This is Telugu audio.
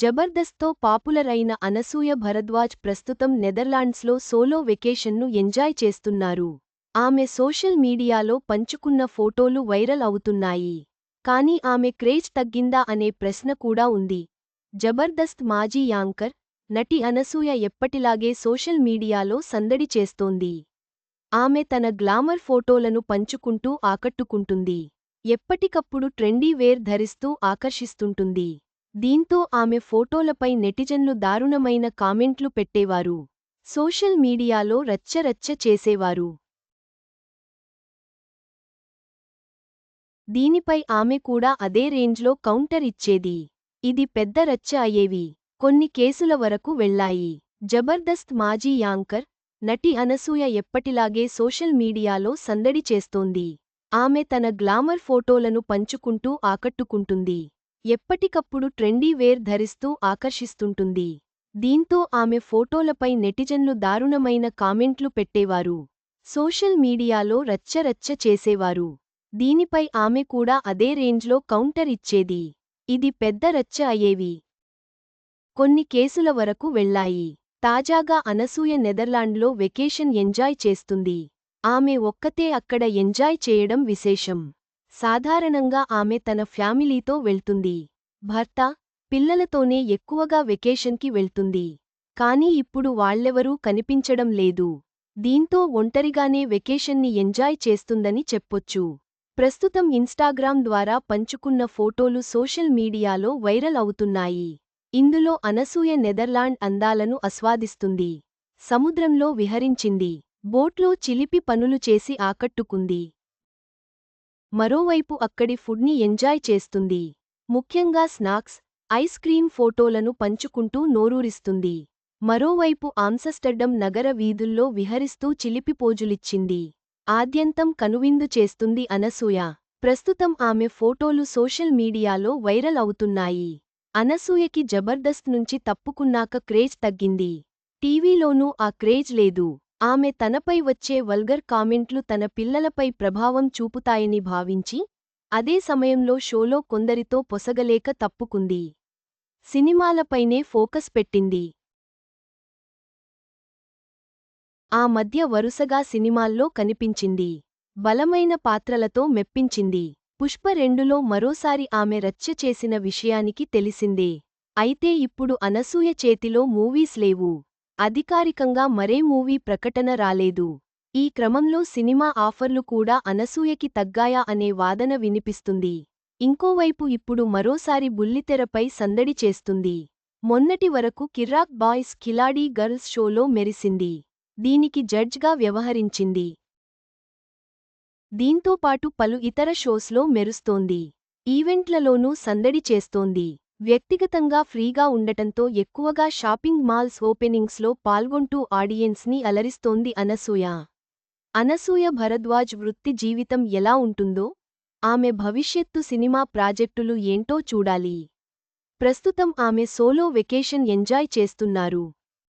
జబర్దస్త్తో పాపులర్ అయిన అనసూయ భరద్వాజ్ ప్రస్తుతం నెదర్లాండ్స్లో సోలో వెకేషన్ను ఎంజాయ్ చేస్తున్నారు. ఆమె సోషల్ మీడియాలో పంచుకున్న ఫోటోలు వైరల్ అవుతున్నాయి. కానీ ఆమె క్రేజ్ తగ్గిందా అనే ప్రశ్న కూడా ఉంది. జబర్దస్త్ మాజీ యాంకర్ నటి అనసూయ ఎప్పటిలాగే సోషల్ మీడియాలో సందడి చేస్తోంది. ఆమె తన గ్లామర్ ఫోటోలను పంచుకుంటూ ఆకట్టుకుంటుంది. ఎప్పటికప్పుడు ట్రెండీ వేర్ ధరిస్తూ ఆకర్షిస్తుంటుంది. దీంతో ఆమె ఫోటోలపై నెటిజన్లు దారుణమైన కామెంట్లు పెట్టేవారు. సోషల్ మీడియాలో రచ్చరచ్చ చేసేవారు. దీనిపై ఆమె కూడా అదే రేంజ్లో కౌంటర్ ఇచ్చేది. ఇది పెద్ద రచ్చ అయ్యేవి. కొన్ని కేసుల వరకు వెళ్ళాయి జబర్దస్త్ మాజీ యాంకర్ నటి అనసూయ ఎప్పటిలాగే సోషల్ మీడియాలో సందడి చేస్తోంది. ఆమె తన గ్లామర్ ఫోటోలను పంచుకుంటూ ఆకట్టుకుంటుంది. ఎప్పటికప్పుడు ట్రెండీ వేర్ ధరిస్తూ ఆకర్షిస్తుంటుంది. దీంతో ఆమె ఫోటోలపై నెటిజన్లు దారుణమైన కామెంట్లు పెట్టేవారు. సోషల్ మీడియాలో రచ్చరచ్చ చేసేవారు. దీనిపై ఆమె కూడా అదే రేంజ్లో కౌంటర్ ఇచ్చేది. ఇది పెద్ద రచ్చ అయ్యేవి. కొన్ని కేసుల వరకు వెళ్ళాయి తాజాగా అనసూయ నెదర్లాండ్లో వెకేషన్ ఎంజాయ్ చేస్తుంది. ఆమె ఒక్కతే అక్కడ ఎంజాయ్ చేయడం విశేషం. సాధారణంగా ఆమె తన ఫ్యామిలీతో వెళ్తుంది. భర్త పిల్లలతోనే ఎక్కువగా వెకేషన్కి వెళ్తుంది. కానీ ఇప్పుడు వాళ్ళెవరూ కనిపించడం లేదు. దీంతో ఒంటరిగానే వెకేషన్ని ఎంజాయ్ చేస్తుందని చెప్పొచ్చు. ప్రస్తుతం ఇన్స్టాగ్రామ్ ద్వారా పంచుకున్న ఫోటోలు సోషల్ మీడియాలో వైరల్ అవుతున్నాయి. ఇందులో అనసూయ నెదర్లాండ్ అందాలను ఆస్వాదిస్తుంది. సముద్రంలో విహరించింది. బోట్లో చిలిపి పనులు చేసి ఆకట్టుకుంది. మరోవైపు అక్కడి ఫుడ్ని ఎంజాయ్ చేస్తుంది. ముఖ్యంగా స్నాక్స్ ఐస్ క్రీం ఫోటోలను పంచుకుంటూ నోరూరిస్తుంది. మరోవైపు ఆమ్సస్టర్డమ్ నగర వీధుల్లో విహరిస్తూ చిలిపిపోజులిచ్చింది. ఆద్యంతం కనువిందు చేస్తుంది అనసూయ. ప్రస్తుతం ఆమె ఫోటోలు సోషల్ మీడియాలో వైరల్ అవుతున్నాయి. అనసూయకి జబర్దస్త్ నుంచి తప్పుకున్నాక క్రేజ్ తగ్గింది. టీవీలోనూ ఆ క్రేజ్ లేదు. ఆమె తనపై వచ్చే వల్గర్ కామెంట్లు తన పిల్లలపై ప్రభావం చూపుతాయని భావించి అదే సమయంలో షోలో కొందరితో పొసగలేక తప్పుకుంది. సినిమాలపైనే ఫోకస్ పెట్టింది. ఆ మధ్య వరుసగా సినిమాల్లో కనిపించింది. బలమైన పాత్రలతో మెప్పించింది. పుష్ప రెండులో మరోసారి ఆమె రచ్చ చేసిన విషయానికి తెలిసిందే. అయితే ఇప్పుడు అనసూయ చేతిలో మూవీస్ లేవు. అధికారికంగా మరే మూవీ ప్రకటన రాలేదు. ఈ క్రమంలో సినిమా ఆఫర్లు కూడా అనసూయకి తగ్గాయా అనే వాదన వినిపిస్తుంది. ఇంకోవైపు ఇప్పుడు మరోసారి బుల్లితెరపై సందడి చేస్తుంది. మొన్నటి వరకు కిర్రాక్ బాయ్స్ కిలాడీ గర్ల్స్ షోలో మెరిసింది. దీనికి జడ్జ్గా వ్యవహరించింది. దీంతోపాటు పలు ఇతర షోస్లో మెరుస్తోంది. ఈవెంట్లలోనూ సందడి చేస్తోంది. వ్యక్తిగతంగా ఫ్రీగా ఉండటంతో ఎక్కువగా షాపింగ్ మాల్స్ ఓపెనింగ్స్లో పాల్గొంటూ ఆడియన్స్ని అలరిస్తోంది అనసూయ. అనసూయ భరద్వాజ్ వృత్తి జీవితం ఎలా ఉంటుందో ఆమె భవిష్యత్తు సినిమా ప్రాజెక్టులు ఏంటో చూడాలి. ప్రస్తుతం ఆమె సోలో వెకేషన్ ఎంజాయ్ చేస్తున్నారు.